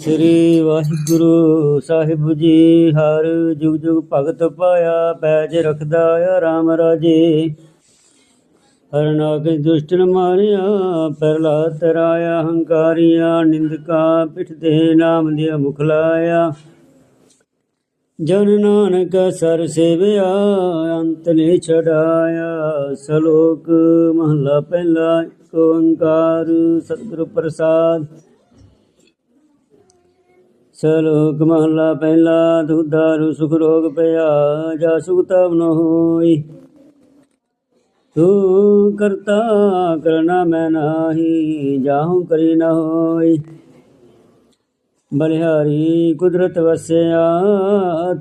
ਸ੍ਰੀ ਵਾਹਿਗੁਰੂ ਸਾਹਿਬ ਜੀ, ਹਰ ਜੁਗ ਜੁਗ ਭਗਤ ਪਾਇਆ ਪੈਜ ਰਖਦਾ ਆ ਰਾਮ ਰਾਜੇ। ਹਰਨਾਕ ਦੁਸ਼ਟਨ ਮਾਰਿਆ ਪਰਲਾ ਤਰਾਇਆ, ਹੰਕਾਰੀਆ, ਨਿੰਦਕਾ ਪਿਠ ਤੇ ਨਾਮ ਦੇ ਮੁਖ ਲਾਇਆ। ਜਨ ਨਾਨਕ ਸਰ ਸੇਵਿਆ, ਅੰਤ ਨੇ ਛਡਾਇਆ। ਸਲੋਕ ਮਹਲਾ ਪਹਿਲਾ ਏਕ ਓੰਕਾਰ, ਸਤਿਗੁਰ ਪ੍ਰਸਾਦ। ਸਲੋਕ ਮਹਲਾ ਪਹਿਲਾ ਦੁਦਾਰੂ ਸੁਖ ਰੋਗ ਪਿਆ, ਜਾ ਸੁਖ ਤਬ ਨ ਹੋਈ। ਤੂੰ ਕਰਤਾ ਕਰਨਾ ਮੈਂ ਨਾਹੀ, ਜਾਹੂ ਕਰੀ ਨ ਹੋਈ। ਬਲਿਹਾਰੀ ਕੁਦਰਤ ਵਸਿਆ,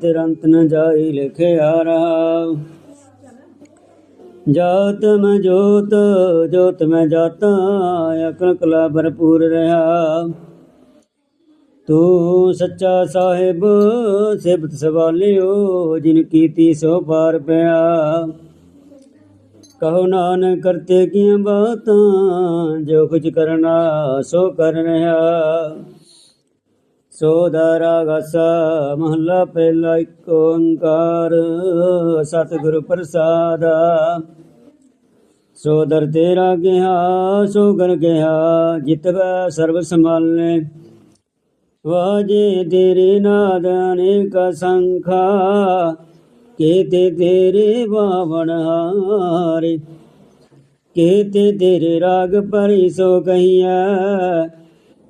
ਤਿਰੰਤ ਨ ਜਾਈ ਲਿਖਿਆ ਰਹਾ ਜਾਤ ਮੈਂ ਜੋਤ ਜੋਤ ਮੈਂ ਜਾਤਾ, ਅਕਲ ਕਲਾ ਭਰਪੂਰ ਰਹਾ। ਤੂੰ ਸੱਚਾ ਸਾਹਿਬ ਸਿਬਤ ਸਵਾਲਿਓ, ਜਿਨ ਕੀਤੀ ਸੋ ਪਾਰ ਪਿਆ। ਕਹੋ ਨਾਨਕ, ਕਰਤੇ ਕੀਆਂ ਬਾਤਾਂ, ਜੋ ਕੁਝ ਕਰਨਾ ਸੋ ਕਰ ਰਿਹਾ। ਸੋ ਦਾਰਾ ਗਸਾ ਮਹਲਾ ਪਹਿਲਾ ਇੱਕ ਓੰਕਾਰ, ਸਤਿਗੁਰ ਪ੍ਰਸਾਦ। ਸੋ ਦਰ ਤੇਰਾ ਗਿਆ ਸੋ ਗਰ ਗਿਆ ਜਿਤਵੈ ਸਰਬ ਸੰਭਾਲੇ। ਵਾਜੇ ਤੇਰੇ ਨਾਦ ਅਨੇਕ ਸੰਖਾ, ਕੀਤੇ ਤੇਰੇ ਬਾਵਣ ਹਾਰੇ। ਕੀਤੇ ਤੇਰੇ ਰਾਗ ਪਰਿ ਸੋ ਕਹੀਐ,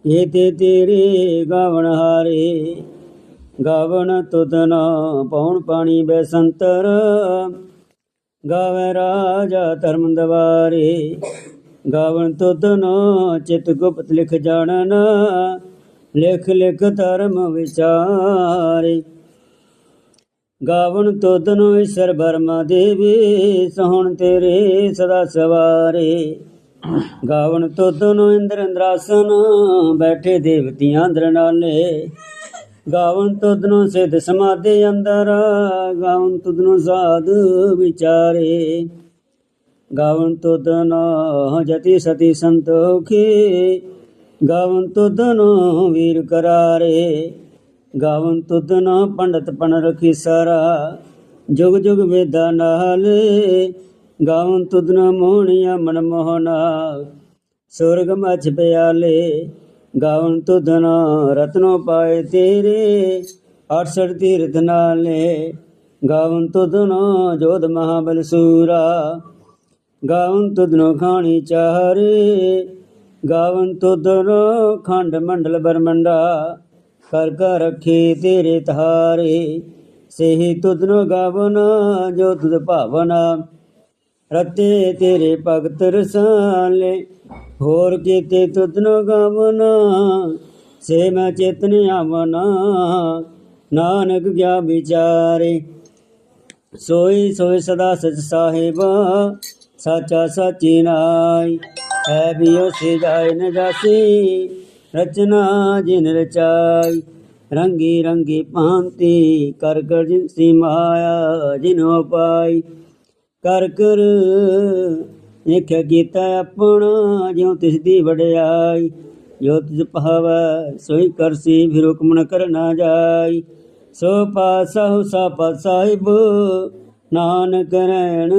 ਕੀਤੇ ਤੇਰੇ ਗਾਵਣ ਹਾਰੇ। ਗਾਵਣ ਤੁਧਨ ਪਉਣ ਪਾਣੀ ਬੈਸੰਤਰ, ਗਾਵੇ ਰਾਜਾ ਧਰਮ ਦਵਾਰੇ। ਗਾਵਣ ਤੁਧਨ ਚਿਤ ਗੁਪਤ ਲਿਖ ਜਾਣਨ ਲਿਖ ਲਿਖ ਧਰਮ ਵਿਚਾਰੇ। ਗਾਵਣ ਤੁਧਨੋ ਈਸ਼ਰ ਬਰਮਾ ਦੇਵੀ, ਸੋਹਣ ਤੇਰੇ ਸਦਾ ਸਵਾਰੇ। ਗਾਵਣ ਤੁਧਨੋ ਇੰਦਰ ਇੰਦਰਾਸਨ, ਬੈਠੇ ਦੇਵਤੀਆਂ ਅੰਦਰ ਨਾਲੇ। ਗਾਵਣ ਤੁਧਨੋ ਸਿਧ ਸਮਾਧੀ ਅੰਦਰ, ਗਾਵਣ ਤੁਧਨੋ ਸਾਧ ਵਿਚਾਰੇ। ਗਾਵਣ ਤੁਧਨੋ ਜਤੀ ਸਤੀ ਸੰਤੋਖੀ ਗਾਵਨ ਤੁਧਨੋ ਵੀਰ ਕਰਾਰੇ, ਗਾਵਨ ਤੁਧਨੋ ਪੰਡਤ ਪਨ ਰਖੀ ਸਾਰਾ। ਜੁਗ ਜੁਗ ਵੇਦਾ ਨਾਲੇ, ਗਾਵਨ ਤੁਧਨੋ ਮੋਹਣੀਆ ਮਨ ਮੋਹਨਾ ਸੁਰਗ ਮਛ ਪਿਆਲੇ, ਗਾਵਨ ਤੁਧਨੋ ਰਤਨੋ ਪਾਏ ਤੇਰੇ 68 ਤੀਰਥ ਨਾਲੇ। ਗਾਵਨ ਤੁਧਨੋ ਜੋਧ ਮਹਾਬਲ ਸੂਰਾ, ਗਾਵਨ ਤੁਧਨੋ ਖਾਣੀ ਚਾਰੇ। ਗਾਵਨ ਤੁਧਨੋ ਖੰਡ ਮੰਡਲ ਬਰਮੰਡਾ, ਕਰ ਕਰ ਰੱਖੇ ਤੇਰੇ ਤਾਰੇ ਸੇਹੀ ਤੁਧਨੋ ਗਾਵਨ, ਜੋ ਤੁਧ ਭਾਵਨਾ। ਰਤੇ ਤੇਰੇ ਭਗਤ ਰਸਾਲੇ, ਹੋਰ ਕੀਤੇ ਤੁਧਨੋ ਗਾਵਨ। ਸੇ ਮੈਂ ਚੇਤਨ ਆਵਨਾ, ਨਾਨਕ ਗਿਆ ਵਿਚਾਰੇ। ਸੋਈ ਸੋਈ ਸਦਾ ਸਚ ਸਾਹਿਬਾ, ਸਾਚਾ ਸਾਚੀ ਨਾਈ ਹੈ ਵੀ ਉਸੇ ਜਾਏ ਨ ਜਾਸੀ ਰਚਨਾ ਜਿਨ ਰਚਾਈ, ਰੰਗੀ ਰੰਗੀ ਭਾਂਤੀ, ਕਰ ਕਰ ਜਿਨ ਮਾਇਆ ਜਿਨੋ ਪਾਈ। ਕਰ ਕਰ ਇਕ ਕੀਤਾ ਆਪਣਾ, ਜਿਉ ਤਿਸ ਦੀ ਵਡਿਆਈ। ਜੋ ਤਿਸ ਭਾਵੈ, ਸੋਈ ਕਰਸੀ ਫਿਰ ਹੁਕਮ ਕਰ ਨਾ ਜਾਈ। ਸੋ ਪਾਸਹੁ ਸਪਾ ਸਾਹਿਬ ਨਾਨਕ ਰਹਿਣ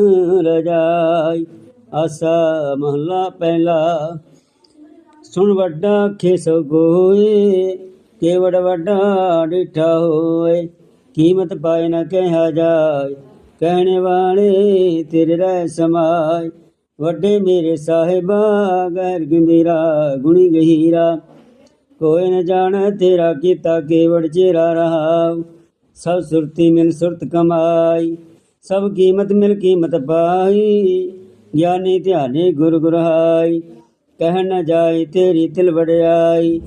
ਰਜਾਈ। ਆਸਾ ਮਹਲਾ ਪਹਿਲਾ। ਸੁਣ ਵੱਡਾ ਖੇਸ ਗੋਏ, ਕੇਵੜ ਵੱਡਾ ਡਿਠਾ ਹੋਏ। ਕੀਮਤ ਪਾਏ ਨਾ ਕਹਿਆ ਜਾਏ, ਕਹਿਣੇ ਵਾਲੇ ਤੇਰੇ ਰਹਿ ਸਮਾਏ। ਵੱਡੇ ਮੇਰੇ ਸਾਹਿਬਾ ਗੈਰ ਗੰਭੀਰਾ, ਗੁਣੀ ਗਹੀਰਾ। ਕੋਈ ਨ ਜਾਣ ਤੇਰਾ ਕੀਤਾ ਕੇਵੜ ਚੇਰਾ ਰਹਾ ਸਭ ਸੁਰਤੀ ਮਿਲ ਸੁਰਤ ਕਮਾਈ, ਸਭ ਕੀਮਤ ਮਿਲ ਕੀਮਤ ਪਾਈ। ਗਿਆਨੀ ਧਿਆਨੀ ਗੁਰ ਗੁਰਹਾਈ, ਕਹਿ ਨ ਜਾਏ ਤੇਰੀ ਤਿਲ ਵਡਿਆਈ।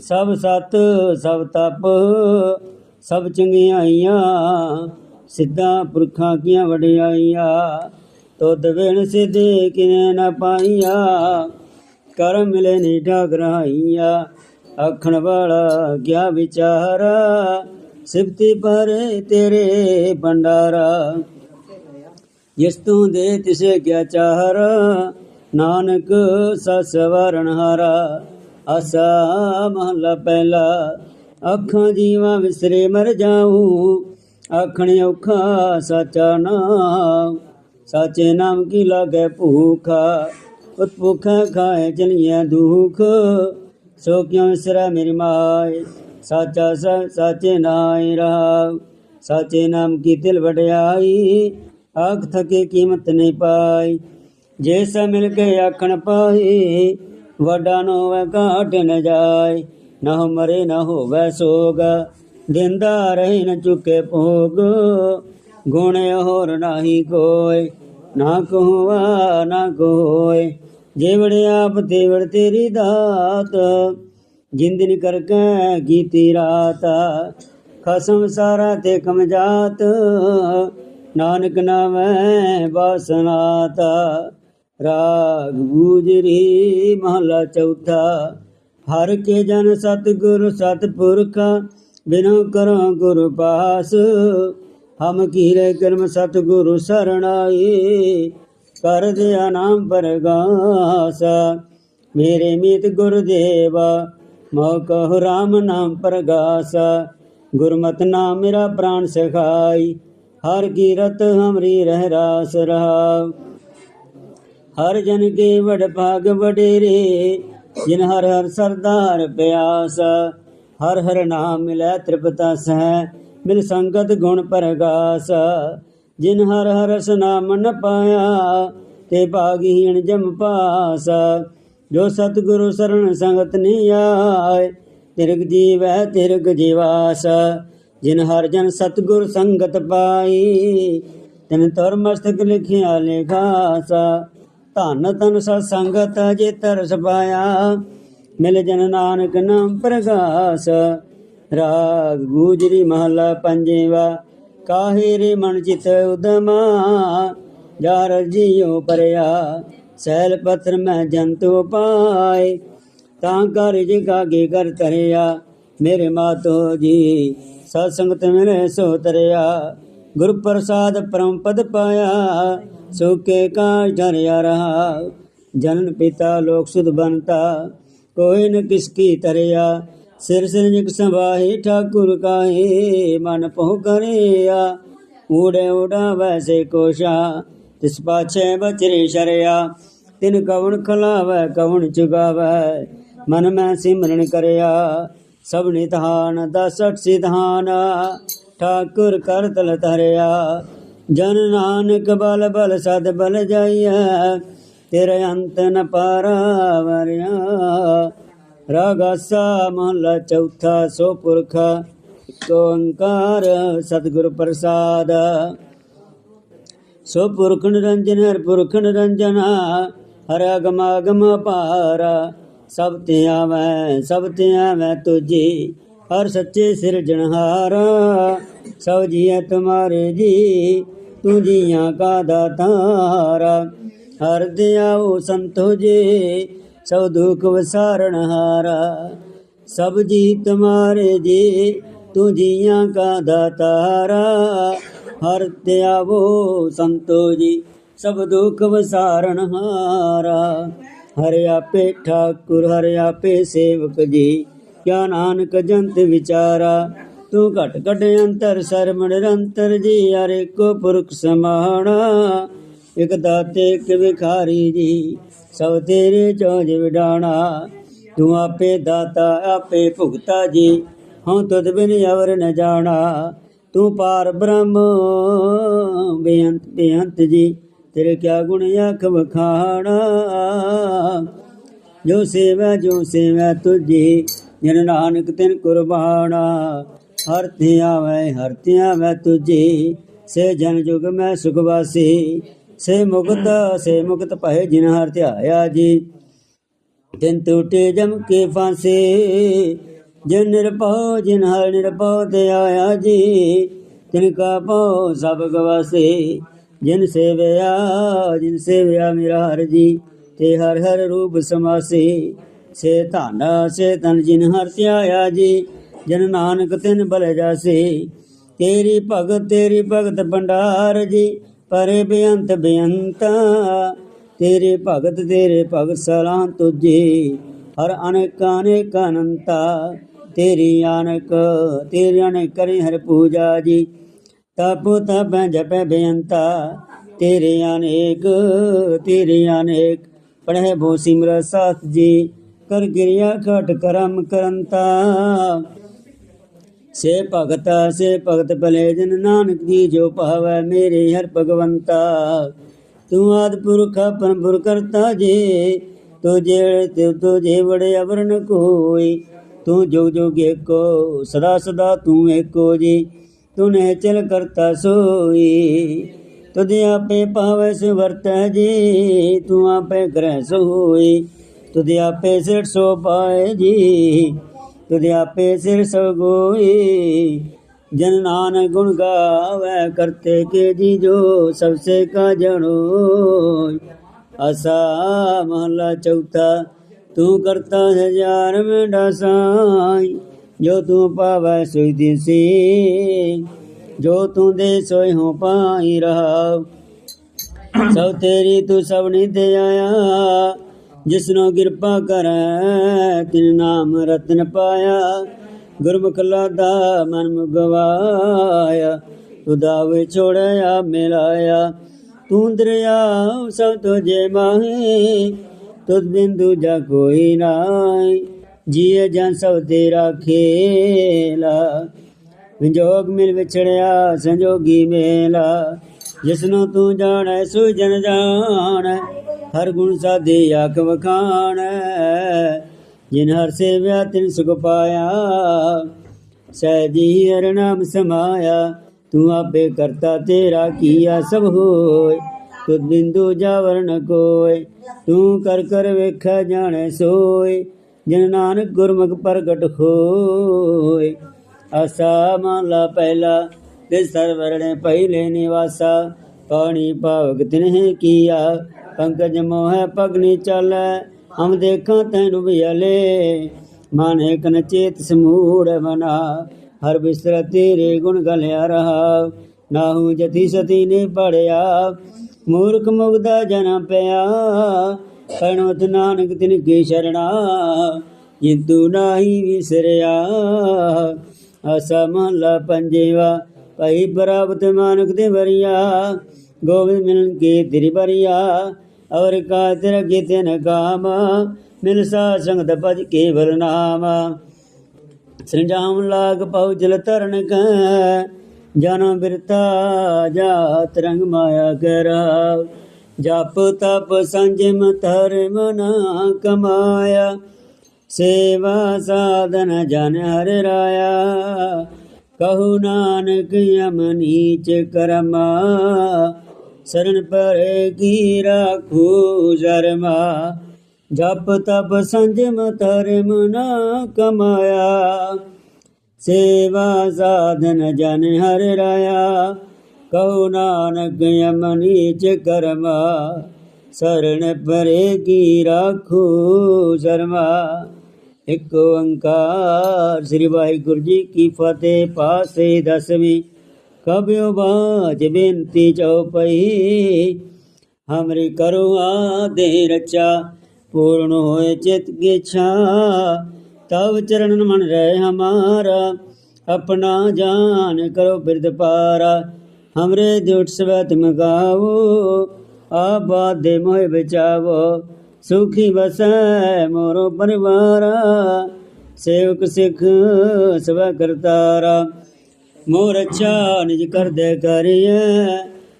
ਸਭ ਸਤ, ਸਭ ਤਪ, ਸਭ ਚੰਗਿਆਈਆਂ ਸਿੱਧਾ ਪੁਰਖਾਂ ਕੀਆਂ ਵਡਿਆਈਆਂ। ਤੁਧ ਵਿਣ ਸਿਧੇ ਕਿਨੇ ਨ ਪਾਈਆਂ, ਕਰਮ ਮਿਲੇ ਨੀ ਢਾਗ ਆਖਣ ਵਾਲਾ ਗਿਆ ਵਿਚਾਰਾ, ਸਿਫਤੀ ਪਰੇ ਤੇਰੇ ਭੰਡਾਰਾ। ਜਿਸ ਤੂੰ ਦੇ ਤਿਸੇ ਕਿਆ ਚਾਹਰ ਨਾਨਕ ਸਸ ਵਰਨ ਹਾਰਾ। ਆਸਾ ਮਹਲਾ ਪਹਿਲਾ, ਅੱਖਾਂ ਜੀਵਾਂ ਵਿਸਰੇ ਮਰ ਜਾਉ ਆਖਣ ਔਖਾ ਸਾਚਾ ਨਾਮ, ਸਾਚੇ ਨਾਮ ਕੀ ਲਾਗੇ ਭੂਖਾ। ਉਤ ਭੁਖਾ ਖਾਏ ਚਲੀਏ ਦੁਖ, ਸੋ ਕਿਉ ਵਿਸਰੈ ਮੇਰੀ ਮਾਏ। ਸਾਚਾ ਸ- ਸਾਚੇ ਨਾਇ ਰਹਾ ਸਾਚੇ ਨਾਮ ਕੀ ਦਿਲ ਵਡਿਆਈ। ਆਖ ਥਕੇ ਕੀਮਤ ਨਹੀਂ ਪਾਈ। ਜੇ ਸ ਮਿਲ ਕੇ ਆਖਣ ਪਾਈ, ਵੱਡਾ ਨੋ ਵੈ ਘਾਟ ਨ ਜਾਏ ਨਾ ਮਰੇ, ਨਾ ਹੋਵੇ ਸੋਗ। ਦਿੰਦਾ ਰਹੇ ਨ ਚੁਕੇ ਭੋਗ। ਗੁਣ ਹੋਰ ਨਾਹੀ ਕੋਇ ਨਾ ਕਹੁਆ, ਨਾ ਕੋਇ ਜੇਵੜ ਆਪ ਤੇਵੜ ਤੇਰੀ ਦਾਤ। ਜਿੰਦਨ ਕਰਕੇ ਕੀਤੀ ਰਾਤ। ਖਸਮ ਸਾਰਾ ਤੇ ਕਮ ਜਾਤ। ਨਾਨਕ ਨਾਮੈ ਬਾਸਨਾਤਾ ਰਾਗ ਗੂਜਰੀ ਮਹਲਾ ਚੌਥਾ। ਹਰ ਕੇ ਜਨ ਸਤਿਗੁਰ ਸਤਿਪੁਰਖਾ ਬਿਨੋ ਕਰੋ ਗੁਰ ਪਾਸ। ਹਮ ਕੀਰੇ ਕਰਮ ਸਤਿਗੁਰੂ ਸਰਣਾਈ ਕਰ ਦਿਆ ਨਾਮ ਪਰਗਾਸ। ਮੇਰੇ ਮੀਤ ਗੁਰਦੇਵਾ ਮੋ ਕਹੁ ਰਾਮ ਨਾਮ ਪਰਗਾਸ। ਗੁਰਮਤਿ ਨਾਮ ਮੇਰਾ ਪ੍ਰਾਨ ਸਿਖਾਈ ਹਰ ਕੀਰਤ ਹਮਰੀ ਰਹਿ ਰਾਸ ਰਹਾ। ਹਰ ਜਨ ਕੇ ਵਡ ਭਾਗ ਵਡੇਰੇ, ਜਿਨ ਹਰ ਹਰ ਸਰਦਾਰ ਪਿਆਸ। ਹਰ ਹਰ ਨਾਮ ਮਿਲੈ ਤ੍ਰਿਪਤਾ ਸਹਿ, ਮਿਲ ਸੰਗਤ ਗੁਣ ਪਰਗਾਸ। ਜਿਨ ਹਰ ਹਰ ਰਸ ਨ ਪਾਇਆ, ਤੇ ਭਾਗਹੀਣ ਜਮ ਪਾਸ ਜੋ ਸਤਿਗੁਰੂ ਸਰਣ ਸੰਗਤ ਨੀ ਆਏ, ਤਿਰਗ ਜੀਵੈ ਤਿਰਗ ਜੀਵਾਸ। ਜਿਨ ਹਰ ਜਨ ਸਤਿਗੁਰ ਸੰਗਤ ਪਾਈ, ਤਿਨ ਤੁਰ ਮਸਤਕ ਲਿਖਿਆ ਲੇਖਾਸਾ। ਧਨ ਤਨ ਸਤ ਸੰਗਤ ਜੇ ਤਰਸ ਪਾਇਆ, ਮਿਲ ਜਨ ਨਾਨਕ ਨਾਮ ਪ੍ਰਗਾਸ। ਰਾਗ ਗੂਜਰੀ ਮਹਲਾ ਪੰਜੇਵਾ, ਕਾਹੇ ਰੇ ਮਨ ਚਿਤ ਉਦਮਾ। ਯਾਰ ਜੀਉ ਪਰਿਆ ਸੈਲ ਪੱਥਰ ਮੈਂ ਜੰਤੂ ਪਾਏ। ਤਾਂ ਕਰ ਜੀ ਕਾਗੇ ਕਰ ਤਰਿਆ, ਮੇਰੇ ਮਾਤੋ ਜੀ ਸਤ ਸੰਗਤ ਮਿਲੇ ਸੋ ਤਰਿਆ, ਗੁਰ ਪ੍ਰਸਾਦ ਪਰਮ ਪਦ ਪਾਇਆ ਸੁਕੇ ਕਾਜ ਧਰਿਆ ਰਹਾ ਜਨਨ ਪਿਤਾ ਲੋਕ ਸੁਧ ਬਨਤਾ ਕੋਈ ਨ ਕਿਸ ਕੀ ਤਰਿਆ, ਸਿਰ ਸਿਰ ਜਿਕ ਸੰਭਾਹੀ, ਠਾਕੁਰ ਕਾਹੇ, ਮਨ ਪਹੁ ਕਰਿਆ, ਊੜੇ ਉਡਾ ਵੈਸੇ ਕੋਸ਼ਾ, ਤਿਸ ਪਾਛੇ ਬਚਰੇ ਸ਼ਰਿਆ, ਤਿਨ ਕਵਣ ਖਲਾਵੈ, ਕਵਣ ਚੁਗਾਵੈ ਮਨ ਮੈਂ ਸਿਮਰਨ ਕਰਿਆ ਸਭ ਨਿਧਾਨ ਦਸਟ ਸਿਧਾਨ, ਠਾਕੁਰ ਕਰ ਤਲ ਧਰਿਆ। ਜਨ ਨਾਨਕ ਬਲ ਬਲ ਸਦ ਬਲ ਜਾਈਐ, ਤੇਰੇ ਅੰਤ ਨ ਪਾਰਾਵਰਿਆ। ਰਾਗਾਸਾ ਮਹਲਾ ਚੌਥਾ, ਸੋ ਪੁਰਖ ਓੰਕਾਰ ਸਤਿਗੁਰ ਪ੍ਰਸਾਦ। ਸੋ ਪੁਰਖ ਨਿਰੰਜਨ, ਹਰ ਪੁਰਖ ਨਿਰੰਜਨ, ਹਰ ਅਗਮ ਅਗਮ ਪਾਰ ਸਭ ਤੇ ਆਵੈ, ਸਭ ਤੇ ਆਵੈ ਤੁਜੀ ਹਰ ਸੱਚੇ ਸਿਰਜਣਹਾਰ ਸਭ ਜੀਐ ਤੁਮਾਰੇ ਜੀ, ਤੂੰ ਜੀਆਂ ਕਾ ਦਾਤਾਰ। ਹਰ ਦਿਆਉ ਸੰਤੋ ਜੀ ਸਭ ਦੁਖ ਵਿਸਾਰਣਹਾਰਾ ਸਭ ਜੀ ਤੁਮਾਰੇ ਜੀ, ਤੂੰ ਜੀਆਂ ਕਾ ਦਾਤਾਰਾ। ਹਰ ਧਿਆਵੋ ਸੰਤੋ ਜੀ ਸਭ ਦੁਖ ਵਿਸਾਰਨ ਹਾਰਾ ਆਪੇ ਠਾਕੁਰ ਹਰ ਆਪੇ ਸੇਵਕ ਜੀ। ਕਿਆ ਨਾਨਕ ਜੰਤ ਵਿਚਾਰਾ, ਤੂੰ ਘਟ ਘਟ ਅੰਤਰ ਸਰਮ ਨਿਰੰਤਰ ਜੀ, ਹਰੇ ਕੋ ਪੁਰਖ ਸਮਾਣਾ। ਇਕ ਦਾਤੇ, ਇਕ ਵਿਖਾਰੀ ਜੀ, ਸਭ ਤੇਰੇ ਚੋਜ ਵਿਡਾਣਾ। ਤੂੰ ਆਪੇ ਦਾਤਾ, ਆਪੇ ਭੁਗਤਾ ਜੀ, ਹਉ ਤੁਧ ਬਿਨ ਅਵਰ ਨ ਜਾਣਾ। ਤੂੰ ਪਾਰ ਬ੍ਰਹਮ, ਬੇਅੰਤ ਬੇਅੰਤ ਜੀ। ਤੇਰੇ ਕਿਆ ਗੁਣ ਆਖ ਵਖਾਣਾ। ਜੋ ਸੇਵਾ ਜੋ ਸੇਵਾ ਤੁਝੀ, ਜਨ ਨਾਨਕ ਤਿਨ ਕੁਰਬਾਨਾ ਹਰ ਤੇ ਆਵੇ, ਹਰ ਤੇ ਆਵੇ ਤੁਝੀ, ਸੇ ਜਨ ਜੁਗ ਮੈਂ ਸੁਖ ਵਾਸੀ। ਸੇ ਮੁਕਤ ਸੇ ਮੁਕਤ ਭਏ ਜਿਨ ਹਰ ਧਿਆਇਆ ਜੀ। ਦਿਨ ਟੂਟੇ ਜਮ ਕੇ ਫਾਂਸੇ, ਜਿਨ ਨਿਰਭਉ, ਜਿਨ ਹਰ ਨਿਰਭਉ ਤੇ ਆਇਆ ਜੀ। ਤਿਨ ਕਾ ਭਉ ਸਭ ਗਵਾਸੇ। ਜਿਨ ਸੇਵਿਆ ਜਿਨ ਸੇਵਿਆ ਮੇਰਾ ਹਰ ਜੀ, ਤੇ ਹਰ ਹਰ ਰੂਪ ਸਮਾਸੀ। ਸੇ ਧਨ, ਸੇ ਤਨ ਜਿਨ ਹਰ ਧਿਆਇਆ ਜੀ, ਜਨ ਨਾਨਕ ਤਿਨ ਬਲ ਜਾਸੇ। ਤੇਰੀ ਭਗਤ ਤੇਰੀ ਭਗਤ ਭੰਡਾਰ ਜੀ, ਪਰੇ ਬੇਅੰਤ ਬੇਅੰਤ। ਤੇਰੇ ਭਗਤ ਤੇਰੇ ਭਗਤ ਸਲਾਹ ਤੁਝੇ, ਹਰ ਅਨੇਕ ਅਨੇਕ ਅਨੰਤਾ। ਤੇਰੀ ਅਨਕ ਤੇਰੀ ਅਨੇਕ ਕਰੀ ਹਰ ਪੂਜਾ ਜੀ ਤਪ ਤਪ ਜਪੈ ਬੇਅੰਤਾ, ਤੇਰੇ ਅਨੇਕ ਤੇਰੇ ਅਨੇਕ। ਪੜ੍ਹੇ ਭੋ ਸਿਮਰ ਸਾਥ ਜੀ, ਕਰ ਕਿਰਿਆ ਘਟ ਕਰਮ ਕਰੰਤਾ। ਸੇ ਭਗਤ ਸੇ ਭਗਤ ਭਲੇ ਜਨ ਨਾਨਕ ਜੀ, ਜੋ ਭਾਵੈ ਮੇਰੇ ਹਰ ਭਗਵੰਤਾ। ਤੂੰ ਆਦ ਪੁਰਖ ਆਪਨ ਪੁਰ ਕਰਤਾ ਜੇ, ਤੋ ਜੇ ਤੇ ਤੋ ਜੇ ਵੜੇ ਅਵਰਨ ਕੋਈ। ਤੂੰ ਜੋ ਜੋ ਏਕੋ, ਸਦਾ ਸਦਾ ਤੂੰ ਏਕੋ ਜੀ। ਤੂੰ ਨੇ ਚਲ ਕਰਤਾ ਸੋਈ। ਤੁਧ ਆਪੇ ਪਾਵੈ ਵਰਤੈ ਜੀ, ਤੂੰ ਆਪੇ ਗ੍ਰਹਿ ਸੋਈ। ਤੁਧ ਆਪੇ ਸਿਰ ਸੋ ਪਾਏ ਜੀ, ਤੁਧ ਆਪੇ ਸਿਰ ਸਗੋਈ ਜਨ ਨਾਨਕ ਗੁਣ ਗਾਵੇ, ਕਰਤੇ ਕੇ ਜੀ ਜੋ ਸਭ ਸੇ ਕਾ ਜਣੋ ਅਸਾ ਮਹਲਾ ਚੌਥਾ, ਤੂੰ ਕਰਤਾ ਹਜ਼ਾਰ ਮੈਂ ਡਾਸਾਈ ਜੋ ਤੂੰ ਪਾਵੈ ਸੋਈ ਦਿਸੀ ਜੋ ਤੂੰ ਦੇ ਸੋਈ ਹੋ ਪਾਈ ਰਹਾ ਸਭ ਤੇਰੀ ਤੂੰ ਸਭ ਨਹੀਂ ਦੇ ਆਇਆ ਜਿਸਨੋ ਕਿਰਪਾ ਕਰੈ, ਤਿਨ ਨਾਮ ਰਤਨ ਪਾਇਆ। ਗੁਰਮੁਖ ਲਾਦਾ ਮਨ ਮੁਗਵਾਇਆ ਤੂੰ ਦਾਵੇ ਛੋੜਿਆ, ਮਿਲਾਇਆ। ਤੂੰ ਦਰਿਆ ਸਭ ਤੁਝੇ ਮਾਹੀ, ਤੁਧ ਬਿੰਦੂ ਜਾ ਕੋਈ ਨਾਈ ਜੀਏ ਜਨ ਸਭ ਤੇਰਾ ਖੇਲਾ। ਵਿਜੋਗ ਮਿਲ ਵਿਛੜਿਆ, ਸੰਜੋਗੀ ਮੇਲਾ। ਜਿਸਨੂੰ ਤੂੰ ਜਾਣੈ ਸੋ ਜਨ ਜਾਣੈ। ਹਰ ਗੁਣ ਸਾਧੇ ਆਖ ਵਖਾਣੈ। ਜਿਨ ਹਰ ਸੇਵਿਆ, ਤਿਨ ਸੁਖ ਪਾਇਆ। ਸਹਿਜੀ ਹਰ ਨਾਮ ਸਮਾਇਆ। ਤੂੰ ਆਪੇ ਕਰਤਾ ਤੇਰਾ ਕੀਆ ਸਭ ਹੋਏ। ਤੁਧ ਬਿੰਦੂ ਜਾਵਰਨ ਕੋਏ। ਤੂੰ ਕਰ ਕਰ ਵੇਖੈ, ਜਾਣੈ ਸੋਏ। ਜਨ ਨਾਨਕ ਗੁਰਮੁਖ ਪ੍ਰਗਟ ਹੋਏ, ਆਸਾ ਮਾਲਾ ਪਹਿਲਾ, ਤੇ ਸਰਵਰਣੇ ਪਹਿਲੇ ਨਿਵਾਸਾ। ਪਾਣੀ ਭਾਵਕ ਤਿਨਹਿ ਕੀਆ, ਪੰਕਜ ਮੋਹ ਪਗਨੀ ਚਾਲੈ, ਹਮ ਦੇਖਾਂ ਤੈਨੂੰ ਵਿਅਲੇ ਮਨ ਏਕ ਨ ਚੇਤ ਸਮੂੜ ਮਨਾ, ਹਰ ਬਿਸਰ ਤੇਰੇ ਗੁਣ ਗਲਿਆ ਰਹਾ। ਨਾਹੂ ਜਤੀ ਸਤੀ ਨੇ ਪੜਿਆ, ਮੂਰਖ ਮੁਗਦਾ ਜਨਮ ਪਿਆ। ਕਣੋਤ ਨਾਨਕ ਤਿਨ ਕੀ ਸ਼ਰਣਾ ਜਿੰਦੂ ਨਾਹੀ ਵਿਸਰਿਆ। ਅਸਾ ਮਹਲਾ ਪੰਜੇਵਾ, ਭਈ ਬਰਾਬਤ ਮਾਨਕ ਦੇ ਵਰਿਆ। ਗੋਬਿੰਦ ਮਿਲਨ ਕੇ ਤੇਰੀ ਬਰਿਆ ਔਰ ਕਾ ਤੇਰਾ ਕੀਤੇ ਨ ਕਾਮ ਮਿਲ ਸਾ ਸੰਗਤ ਭਜ ਕੇਵਲ ਨਾਮ। ਸੰਜਾਮ ਲਾਗ ਪਉ ਜਲ ਤਰਨ ਕੈ, ਜਨ ਬਿਰਤਾ ਜਾ ਤਰੰਗ ਮਾਇਆ ਕਰਾ ਜਪ ਤਪ ਸੰਜਮ ਧਰਮ ਨਾ ਕਮਾਇਆ, ਸੇਵਾ ਸਾਧਨ ਜਨ ਹਰ ਰਾਇਆ। ਕਹੂ ਨਾਨਕ ਯਮ ਨੀਚ ਕਰਮਾ ਸਰਣ ਪਰੇ ਕੀ ਰਾਖੂ ਜਰਮਾ। ਜਪ ਤਪ ਸੰਜਮ ਧਰਮ ਨਾ ਕਮਾਇਆ, ਸੇਵਾ ਸਾਧਨ ਜਨ ਹਰ ਰਾਇਆ। ਕਹੂ ਨਾਨਕ ਯਮ ਚ ਕਰਮਾ ਸਰਣ ਪਰੇ ਕੀ ਰਾਖੂ ਸ਼ਰਮਾ। ਇੱਕ ਓੰਕਾਰ ਸ੍ਰੀ ਵਾਹਿਗੁਰੂ ਜੀ ਕੀ ਫਤਿਹ, ਪਾਸੇ ਦਸਵੀਂ ਕਬਿਓ ਬਾਜ ਬੇਨਤੀ ਚਉਪਈ ਹਮਰੀ ਕਰੁਆ ਦੇ ਰਚਾ, ਪੂਰਨ ਹੋਏ ਚਿਤ ਗਿਛਾ ਤਵ ਚਰਨ ਮਨ ਰਹਿ ਹਮਾਰਾ, ਆਪਣਾ ਜਾਨ ਕਰੋ ਬਿਰਦ ਪਾਰਾ। ਹਮਰੇ ਦੁਟ ਸਵੈ ਤੁਮ ਗਾਵੋ ਆਬਾਦ ਦੇ ਮੋਹ ਬਚਾਵੋ ਸੁਖੀ ਵਸੈ ਮੋਰੋ ਪਰਿਵਾਰਾ ਸੇਵਕ ਸਿੱਖ ਸਵੈ ਕਰਤਾਰਾ ਮੋਰ ਅੱਛਾ ਨਿਜ ਕਰਦੇ ਕਰਿਐ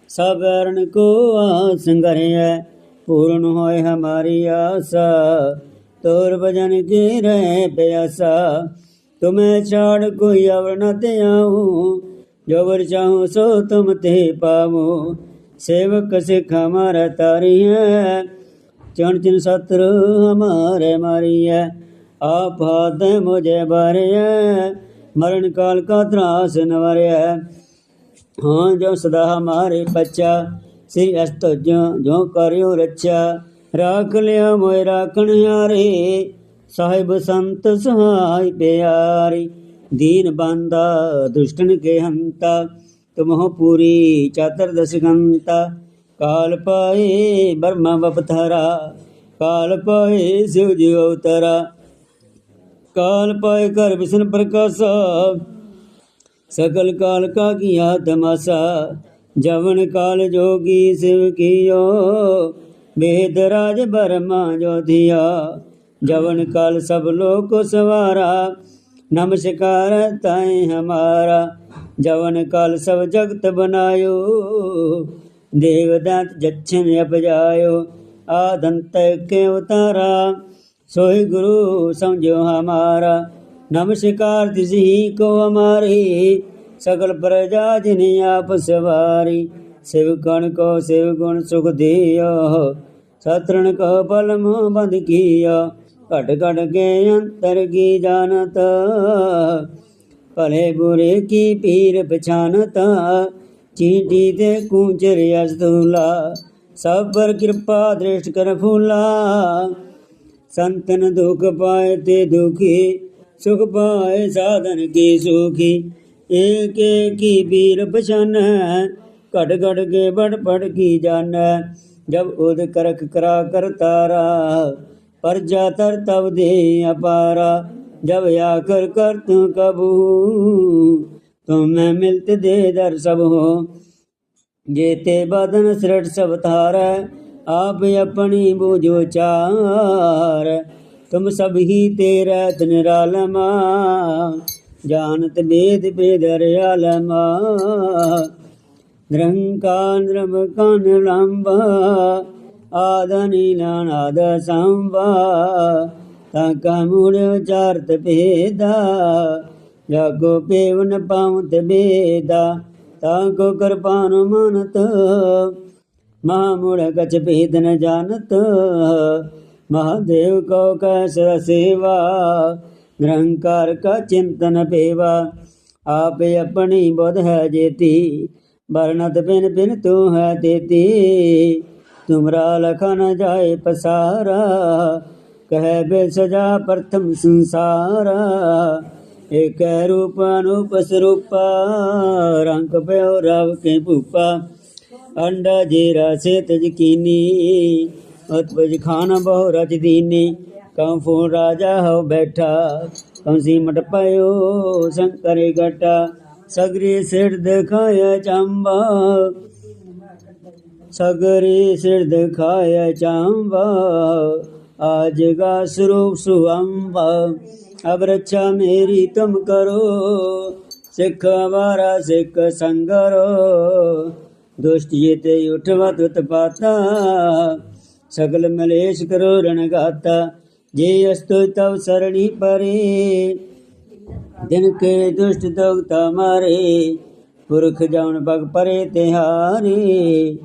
ਸਭ ਅਰਨ ਕੋ ਸੰਗਰਿਐ ਪੂਰਨ ਹੋਏ ਹਮਾਰੀ ਆਸਾ ਤੋਰ ਭਜਨ ਕੀ ਰਹਿ ਪਿਆਸਾ ਤੁਮੇ ਛਾੜ ਕੋਈ ਅਵਰ ਨ ਤੇ ਜੋ ਵਰ ਚਾਹੂੰ ਸੋ ਤੁਮ ਤੇ ਪਾਵੋ। ਸੇਵਕ ਸਿੱਖ ਹਮਾਰਾ ਤਾਰੀ ਹੈ ਚਣ ਚਿਨ ਸਤਰ ਹਮਾਰੇ ਮਾਰੀਐ। ਆਪ ਹਾਥ ਮੁਝੇ ਬਾਰਿਐ। ਮਰਨ ਕਾਲ ਕਾ ਤਰਾਸ ਨਵਰਿਐ ਹਾਂ ਜੋ ਸਦਾ ਹਮਾਰੇ ਬੱਚਾ, ਸ੍ਰੀ ਅਸਤ ਜੋ ਜੋ ਕਰਿਓ ਰੱਛਾ। ਰਾਖ ਲਿਆ ਮੋਇ ਰਾਖਣ ਹਾਰੇ ਸਾਹਿਬ ਸੰਤ ਸਹਾਈ ਪਿਆਰੀ। दीन बांधा दुष्टन के हंता तुमहो पूरी चातुर्दश घंता काल पाए ब्रह्मा वपथरा काल पाए शिव जी अवतरा काल पाए कर विष्णु प्रकाशा सकल काल का किया तमाशा जवन काल जोगी शिव कियो वेद राज ब्रह्मा जो धिया जवन काल सब लोग को सवारा नमस्कार ताए हमारा जवन काल सब जगत बनायो देवदत्त जच्छन अपजायो आदंत के उतारा सोई गुरु समझो हमारा नमस्कार तिसी को हमारी सकल प्रजा जिन आप सवारी शिव कण को शिव गुण सुख दियो सतरण को बल मोह बंद किया ਘਟ ਘਟ ਕੇ ਅੰਤਰ ਕੀ ਜਾਣਤ? ਭਲੇ ਬੁਰੇ ਕੀ ਪੀਰ ਪਛਾਨਤ? ਚੀਂਟੀ ਤੇ ਕੂੰਜਰ ਅਸਦੂਲਾ ਸਭ ਪਰ ਕਿਰਪਾ ਦ੍ਰਿਸ਼ਟ ਕਰ ਫੂਲਾ। ਸੰਤਨ ਦੁਖ ਪਾਏ ਤੇ ਦੁਖੀ, ਸੁਖ ਪਾਏ ਸਾਧਨ ਕੀ ਸੁਖੀ? ਏਕ ਏਕੀ ਵੀਰ ਪਛਾਨੈ, ਘਟ ਘਟ ਕੇ ਬੜ ਬੜ ਕੀ ਜਾਣੈ? ਜਬ ਉਦ ਕਰਕ ਕਰਾ ਕਰਤਾਰਾ कर तारा प्रजा तर तब दे अपारा जब आकर कर तू कबू तुम्हें मिलते दे दर सब हो जेते बदन सृट सब थार आप अपनी बूझो चार तुम सब ही तेरा निरालमा जानत वेद वेदर आलमा निरंकार द्रव कान लंबा आद नीलानाद सांबा ताका मूल उचारत भेदा जागो पेवन पावत बेदा ताको कृपान मानत महामूढ़ कछ भेद न जानत महादेव को कैस सेवा निरंकार का चिंतन पेवा आप अपनी बुध है जेती वर्णत बिन बिन तू है ਤੁਮਰਾ ਲਖਾ ਨ ਜਾਏ ਪਸਾਰਾ, ਕਹਿ ਬੇ ਸਜਾ ਪ੍ਰਥਮ ਸੰਸਾਰਾ। ਏਕ ਰੂਪ ਅਨੂਪ ਸਰੂਪਾ ਰੰਗ ਪਿਓ ਰਵ ਕੇ ਭੂਪਾ। ਅੰਡਾ ਜੇਰਾ ਸੇ ਤਜਕੀਨੀ ਉਤਪਜ ਖਾਨ ਬਹੁ ਰਜ ਦੀਨੀ। ਕਉ ਫੂਨ ਰਾਜਾ ਹੋ ਬੈਠਾ, ਕਉ ਸੀਮਟ ਪਇਓ ਸੰਕਰੇ ਘਟਾ। ਸਗਰੀ ਸਿਰ ਦਿਖਾਇਆ ਚੰਬਾ ਸਗਰੀ ਸਿਰ ਦਿਖਾਇ ਚਾਂਬਾ ਆਜਗਾ ਸਰੂਪ ਸੁਅੰਬਾ ਅਬ ਰੱਛਾ ਮੇਰੀ ਤੁਮ ਕਰੋ, ਸਿੱਖ ਵਾਰਾ ਸਿੱਖ ਸੰਗਰੋ। ਦੁਸ਼ਟੀਏ ਤੇ ਉਠਵਾ ਤੁਤ ਪਾਤਾ, ਸਗਲ ਮਲੇਸ਼ ਕਰੋ ਰਣਗਾਤਾ ਜੇ ਅਸਤੋ ਤਵ ਸਰਣੀ ਪਰੇ, ਦਿਨ ਕੇ ਦੁਸ਼ਟ ਦੁਗਤਾ ਮਾਰੇ। ਪੁਰਖ ਜਾਉਣ ਬਗ ਪਰੇ ਤਿਹਾਰੇ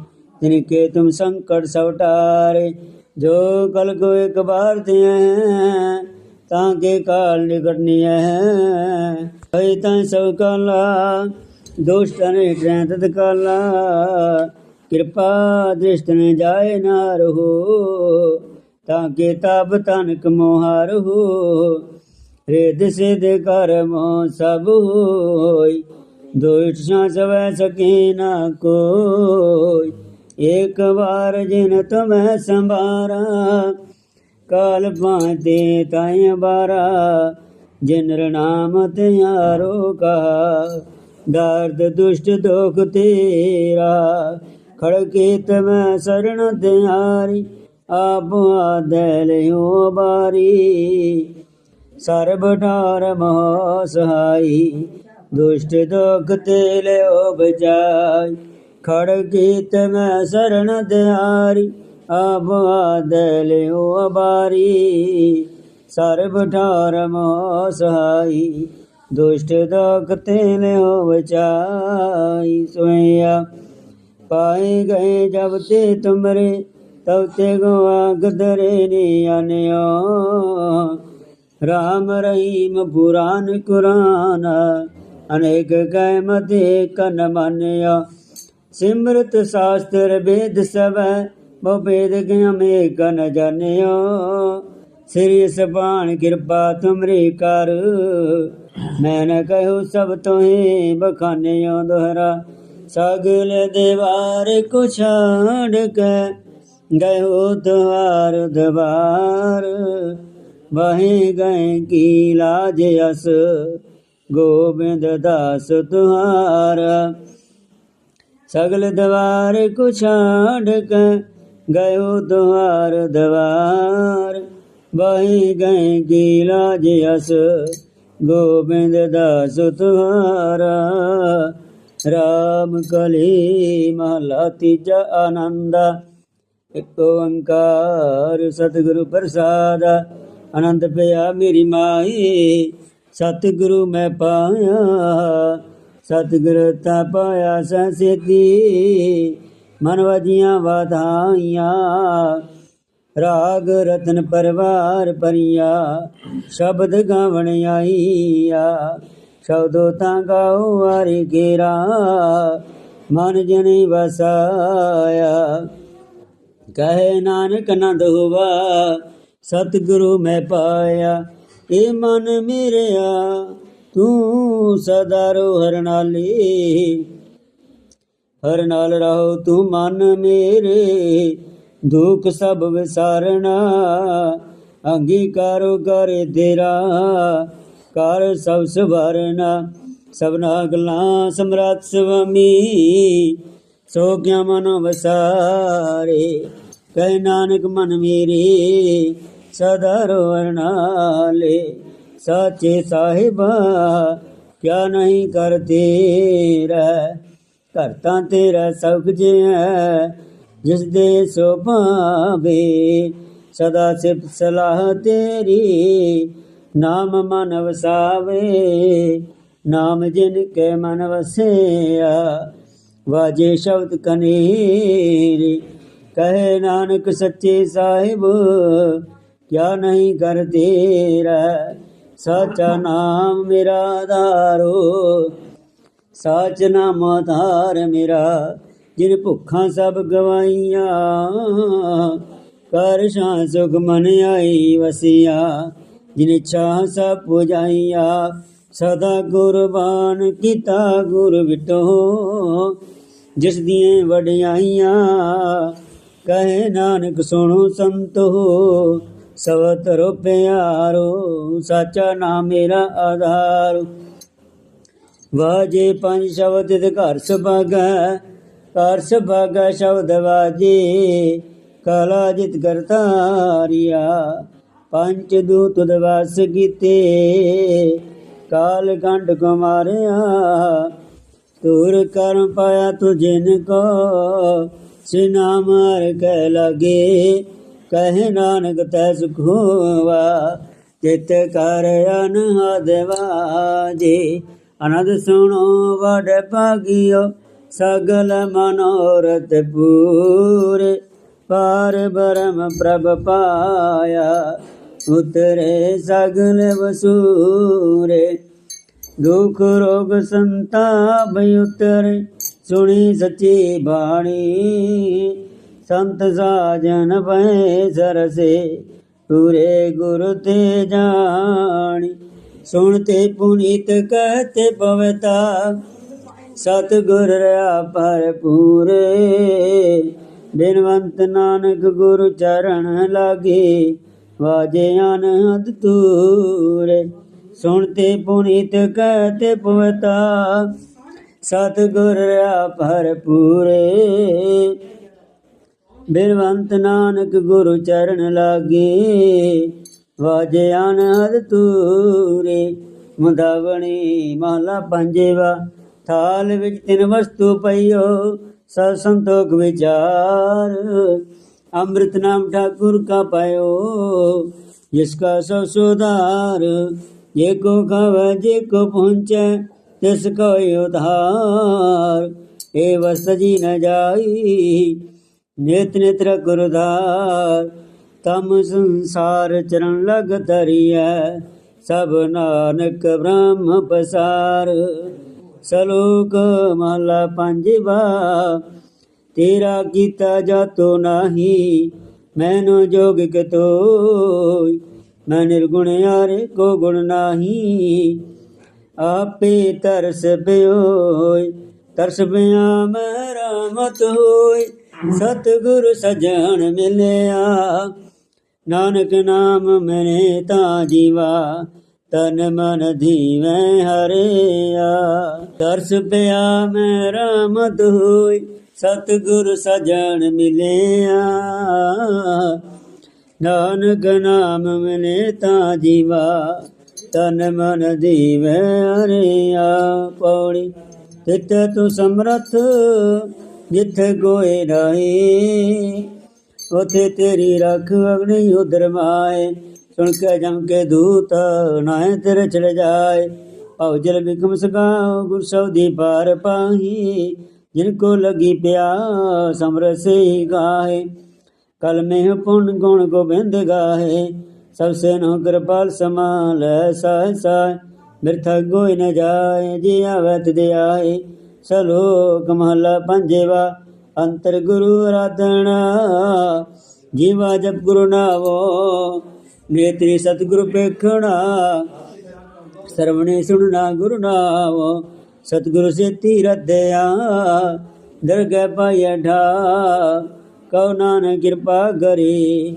तिहारे तिनके तुम संकट सवटारे जो कल को एक बार दिए ताके काल निकटनी है भई तं सब काला दुष्ट ने तत काला कृपा दृष्ट न जाए नार हो ताके ताप तनक मोहार हो रेद सिद्ध कर्म सब होय दुष्ट सवै सके न कोय एक ਏਕ ਵਾਰ ਜਿਨ ਤਮੈ ਸੰਭਾਰਾ, ਕਾਲ ਬਾਂਦੇ ਤਾਇ ਬਾਰਾ, ਜਿਨ ਰਣਾਮ ਤਿਆਰੋ ਕਾ ਦਰਦ ਦੁਸ਼ਟ ਦੁਖ ਤੇਰਾ, ਖੜਕੇ ਤਮੈ ਸਰਣ ਦਿਆਰੀ ਆਪ ਆਦਲਿਓ ਬਾਰੀ। ਸਰਬ ਠਾਰ ਮਹਾ ਸਹਾਈ, ਦੁਸ਼ਟ ਦੁਖ ਤੇ ਲਿਓ ਬਚਾਈ। ਖੜ ਕੀਤ ਮੈਂ ਸਰਣ ਦਿਹਾਰੀ ਆਪ ਆਦੈ ਲਿਓ ਅਬਾਰੀ। ਸਰਬ ਠਾਰ ਮੋ ਸਹਾਈ ਦੁਸ਼ਟ ਦੋਖ ਤੇ ਲਿਓ ਬਚਾਈ ਸੋਇਆ ਪਾਏ ਗਏ ਜਬ ਤੇ ਤੁਮਰੇ, ਤਬ ਤੇ ਗਵਾ ਗਦਰੇ ਨੇ ਆਨਿਓ ਰਾਮ ਰਹੀਮ ਪੁਰਾਨ ਕੁਰਾਨ, ਅਨੇਕ ਗੈ ਮਤੇ ਕਨ ਮੰਨਿਆ ਸਿਮਰਤ ਸਾਸਤਰ ਬੇਦ ਸਭੈ ਬਹੁ ਭੇਦ ਗਿਆਨ ਏਕ ਨ ਜਾਣਿਓ। ਸ੍ਰੀ ਸਬਾਨ ਕਿਰਪਾ ਤੁਮਰੀ ਕਰ। ਮੈਂ ਨ ਕਹਿਉ ਸਭ ਤੋਹੀ ਬਖਾਨਿਓ ਦੁਹਰਾ। ਸਗਲ ਦੇਵਾਰ ਕੋ ਛਾੜ ਕੇ ਗਇਓ ਦਵਾਰ ਦਵਾਰ। ਵਹੇ ਗਏ ਕੀ ਲਾਜ ਅਸ, ਗੋਬਿੰਦ ਦਾਸ ਤੁਹਾਰਾ। ਸਗਲ ਦਵਾਰ ਕੋ ਛਾੜ ਕੇ ਗਇਓ ਤੁਹਾਰ ਦਵਾਰ। ਵਹੀ ਗਏ ਕੀ ਲਾਜ ਅਸ, ਗੋਬਿੰਦ ਦਾਸ ਤੁਹਾਰਾ ਰਾਮ ਕਲੀ ਮਹਲਾ ਤੀਜਾ ਆਨੰਦਾ, ਇੱਕ ਓੰਕਾਰ ਸਤਿਗੁਰੂ ਪ੍ਰਸਾਦ। ਆਨੰਦ ਪਿਆ ਮੇਰੀ ਮਾਈ, ਸਤਿਗੁਰੂ ਮੈਂ ਪਾਇਆ। ਸਤਿਗੁਰ ਤਾ ਪਾਇਆ ਸਸੇਤੀ ਮਨ ਵਜੀਆਂ ਵਧਾਈਆਂ। ਰਾਗ ਰਤਨ ਪਰਵਾਰ ਪਰਿਆ, ਸ਼ਬਦ ਗਾਵਣ ਆਈਆ। ਸ਼ਬਦੋ ਤਾਂ ਗਾਉ ਵਾਰੀ ਕੇਰਾ ਮਨ ਜਨੇ ਵਸਾਇਆ। ਕਹੇ ਨਾਨਕ ਨੰਦ ਹੋਵਾ, ਸਤਿਗੁਰੂ ਮੈਂ ਪਾਇਆ, ਇਹ ਮਨ ਮੇਰਿਆ। ਤੂੰ ਸਦਾ ਰੋ ਹਰ ਹਰ ਨਾਲ ਰਹੋ ਤੂੰ ਮਨ ਮੇਰੇ। ਦੁੱਖ ਸਭ ਵਿਸਾਰਣਾ ਅੰਗੀਕਾਰੋ ਕਰੇ ਤੇਰਾ, ਕਰ ਸਭ ਸਵਾਰਨਾ। ਸਭਨਾ ਗੱਲਾਂ ਸਮਰਾਤ ਸੁਆਮੀ, ਸੋ ਕਿਆ ਮਨ ਵਸਾਰੇ। ਕਹਿ ਨਾਨਕ ਮਨ ਮੇਰੇ, ਸਦਾ ਰੋਵਰਨਾਲੇ ਸਾਚੇ ਸਾਹਿਬਾ, ਕਿਆ ਨਹੀਂ ਕਰ ਤੇਰਾ ਘਰ ਤਾਂ ਤੇਰਾ ਸਭ ਕੁਝ ਹੈ ਜਿਸ ਦੇ ਸੋ ਭਾਵੇ ਸਦਾ ਸਿਫਤ ਸਲਾਹ ਤੇਰੀ, ਨਾਮ ਮਨ ਵਸਾਵੇ। ਨਾਮ ਜਿਨ ਕੇ ਮਨ ਵਸਿਆ, ਵਾਜੇ ਸ਼ਬਦ ਕਨੀਰੀ। ਕਹੇ ਨਾਨਕ ਸੱਚੇ ਸਾਹਿਬ, ਕਿਆ ਨਹੀਂ ਕਰ ਤੇਰਾ ਸਚਾ ਨਾਮ ਮੇਰਾ ਆਧਾਰੋ ਸਾਚ ਨਾਮ ਆਧਾਰ ਮੇਰਾ, ਜਿਨ ਭੁੱਖਾਂ ਸਭ ਗਵਾਈਆਂ। ਕਰ ਸ਼ਾਂ ਸੁਖ ਮਨ ਆਈ ਵਸਿਆ, ਜਿਨ ਇੱਛਾ ਸਭ ਪੁਜਾਈਆਂ। ਸਦਾ ਗੁਰਬਾਨ ਕੀਤਾ ਗੁਰ ਵਿਟੋ, ਜਿਸ ਦੀਆਂ ਵਡਿਆਈਆਂ। ਕਹੇ ਨਾਨਕ ਸੁਣੋ ਸੰਤੋ ਸਵਤਰੋ ਪਿਆਰੋ, ਸਾਚਾ ਨਾਮ ਮੇਰਾ ਆਧਾਰ। ਵਾਜੇ ਪੰਜ ਸ਼ਬਦ ਤੇ ਘਰ ਸੁਭਾਗਾ ਘਰ ਸੁਭਾਗਾ ਸ਼ਬਦ ਵਾਜੇ, ਕਲਾ ਜਿਤ ਕਰਤਾਰੀਆ ਪੰਜ ਦੂਤ ਦਵਾਸ ਕੀਤੇ, ਕਾਲ ਕੰਡ ਕੋ ਮਾਰਿਆ। ਤੂਰ ਕਰਮ ਪਾਇਆ ਤੁਜਿਨ ਕੋ, ਸਿਨਾ ਮਾਰ ਕਹਿ ਲਗੇ। ਕਹੇ ਨਾਨਕ ਤੈ ਸੁਖ ਹੋਵਾ, ਚਿਤ ਕਰ ਅਨਹਦ ਵਾਜੇ ਅਨੰਦ ਸੁਣੋ ਵਡ ਭਾਗਿਓ, ਸਗਲ ਮਨੋਰਥ ਪੂਰੇ। ਪਾਰ ਬਰਮ ਪ੍ਰਭ ਪਾਇਆ, ਉਤਰੇ ਸਗਲ ਵਸੂਰੇ। ਦੁਖ ਰੋਗ ਸੰਤਾਪ ਉਤਰੇ, ਸੁਣੀ ਸੱਚੀ ਬਾਣੀ। ਸੰਤ ਸਾਜਨ ਪੈ ਸਰਸੇ, ਪੂਰੇ ਗੁਰ ਤੇ ਜਾਣੀ। ਸੁਣ ਤੇ ਪੁਨੀਤ ਕਹਤੇ ਪਵਤਾ, ਸਤਿਗੁਰ ਰਿਆ ਭਰਪੂਰੇ ਬਿਨਵੰਤ ਨਾਨਕ ਗੁਰੂ ਚਰਨ ਲਾਗੇ, ਵਾਜੇ ਆਨੰਦ ਤੂਰੇ ਸੁਣ ਤੇ ਪੁਨੀਤ ਕਹਤੇ ਪਵਤਾ, ਸਤਿਗੁਰ ਰਿਆ ਭਰਪੂਰੇ ਬਿਰਵੰਤ ਨਾਨਕ ਗੁਰੂ ਚਰਨ ਲਾਗੇ, ਵਾਜੇ ਅਨਹਦ ਤੂਰੇ ਮੁਦਾਵਣੀ ਮਹਲਾ ਪੰਜੇਵਾ, ਥਾਲ ਵਿੱਚ ਤਿੰਨ ਵਸਤੂ ਪਈਓ ਸਤ ਸੰਤੋਖ ਵਿਚਾਰ। ਅੰਮ੍ਰਿਤ ਨਾਮ ਠਾਕੁਰ ਕਾ ਪਾਇਓ, ਜਿਸ ਕਾ ਸਭ ਸੁਧਾਰ। ਜੇ ਕੋ ਖਾਵੇ, ਜੇ ਕੋ ਪਹੁੰਚੈ, ਤਿਸ ਕੋ ਉਧਾਰ। ਏ ਵਸਜੀ ਨ ਜਾਈ ਨਿਤ ਨਿਤਰ ਗੁਰਦਾਰ, ਤਮ ਸੰਸਾਰ ਚਰਨ ਲਗ ਤਰੀਐ ਸਭ ਨਾਨਕ ਬ੍ਰਹਮ ਪਸਾਰ। ਸਲੋਕ ਮਹਲਾ ਪੰਜਵਾ, ਤੇਰਾ ਕੀਤਾ ਜਾਤੋ ਨਾਹੀ, ਮੈਨੂੰ ਜੋਗ ਕਤੋਈ, ਮੈਂ ਨਿਰਗੁਣ ਯਾਰੇ ਕੋ ਗੁਣ ਨਾਹੀ। ਆਪੇ ਤਰਸ ਪਿਓਈ, ਤਰਸ ਬਿਆ ਮੈਂ ਰਾਮਤ ਹੋਈ। ਸਤਿਗੁਰ ਸਜਣ ਮਿਲਿਆ। ਨਾਨਕ ਨਾਮ ਮਨੇ ਤਾਂ ਜੀਵਾ, ਤਨ ਮਨ ਧੀਵੇਂ ਹਰਿਆ। ਦਰਸ ਪਿਆ ਮੈਂ ਰਾਮਤ ਹੋਈ, ਸਤਿਗੁਰ ਸਜਣ ਮਿਲਿਆ। ਨਾਨਕ ਨਾਮ ਮਨੇ ਤਾਂ ਜੀਵਾ, ਤਨ ਮਨ ਦੀਵੇ ਹਰਿਆ। ਪੌੜੀ ਤਿਤ ਤੂੰ ਸਮਰਥ ਜਿੱਥੇ ਕੋਈ ਨਹੀਂ, ਉਥੇ ਤੇਰੀ ਰੱਖ ਅਗਨੀ ਉਦਰ ਮਾਏ। ਸੁਣ ਕੇ ਜਮ ਕੇ ਦੂਤ ਨਾਏ ਤੇਰੇ ਚੜ ਜਾਏ। ਭਉ ਜਲ ਬਿਕਮ ਸਗਾਉ ਗੁਰ ਸਭ ਦੀ ਪਾਰ ਪਾਹੀ। ਜਿਨ ਕੋ ਲਗੀ ਪਿਆਸ ਸਮਰਸੇ ਗਾਏ ਕਲ ਮੇਹ ਪੁਨ ਗੁਣ ਗੋਬਿੰਦ ਗਾਏ ਸਭ ਸੇ ਨੋ ਕਿਰਪਾਲ ਸਮਾਲ ਸਹਿ ਸਹਿ। ਬਿਰਥ ਗੋਇ ਨ ਜਾਏ, ਜੀ ਆਵੈ ਦੇ ਆਏ। ਸਲੋਕ ਮਹਲਾ ਪੰਜਵਾ, ਅੰਤਰ ਗੁਰੂ ਆਰਾਧਣਾ ਜੀਵਾ ਜਪ ਗੁਰੂ ਨਾਵੋ, ਨੇਤਰੀ ਸਤਿਗੁਰੂ ਪੇਖਣਾ ਸਰਵਣੇ ਸੁਣਨਾ ਗੁਰੂ ਨਾਮ ਸਤਿਗੁਰੂ ਸੇ ਤੀਰਧਿਆ ਦਰਗਹਿ ਪਾਇਆ ਢਾ ਕਉ ਨਾਨਕ ਕਿਰਪਾ ਕਰੇ,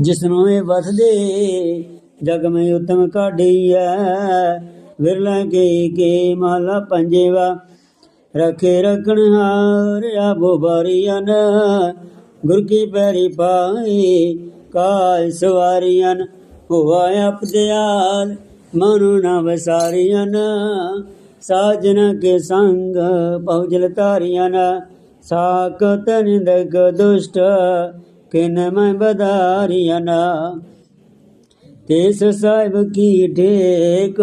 ਜਿਸਨੂੰ ਇਹ ਵਸਦੇ, ਜਗ ਮੈਂ ਉਤਮ ਕਾਢੀਐ। ਵਿਰਲਾ ਕੇ ਕੇ ਮਾਲਾ ਪੰਜੇਵਾ ਰਖੇ ਰਖਣ ਹਾਰ ਆਬੋ ਬਾਰੀਆਂ ਗੁਰ ਕੀ ਪੈਰੀ ਪਾਈ ਕਾਲ ਸਵਾਰੀਆਂ ਹੋਆ ਅਪਦਿਆਲ ਮਨੁ ਨਾ ਵਸਾਰੀਆਂ ਸਾਜਨ ਕੇ ਸੰਗ ਪਹੁਜਲ ਤਾਰੀਆਂ ਸਾਕਤ ਨਿੰਦਕ ਦੁਸ਼ਟ, ਕਿਨ ਮੈਂ ਬਦਾਰੀਆਂ ਤਿਸ ਸਾਹਿਬ ਕੀ ਠੇਕ,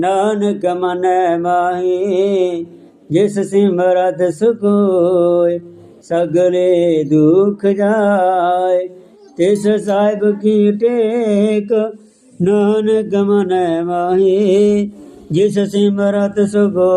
ਨਾਨਕ ਮਨੈ ਮਾਹੀ। ਜਿਸ ਸਿਮਰਤ ਸੁਖੋਇ, ਸਗਲੇ ਦੁਖ ਜਾਏ। ਤਿਸ ਸਾਹਿਬ ਕੀ ਟੇਕ, ਨਾਨਕ ਮਨ ਮਾਹੀ, ਜਿਸ ਸਿਮਰਤ ਸੁਖੋ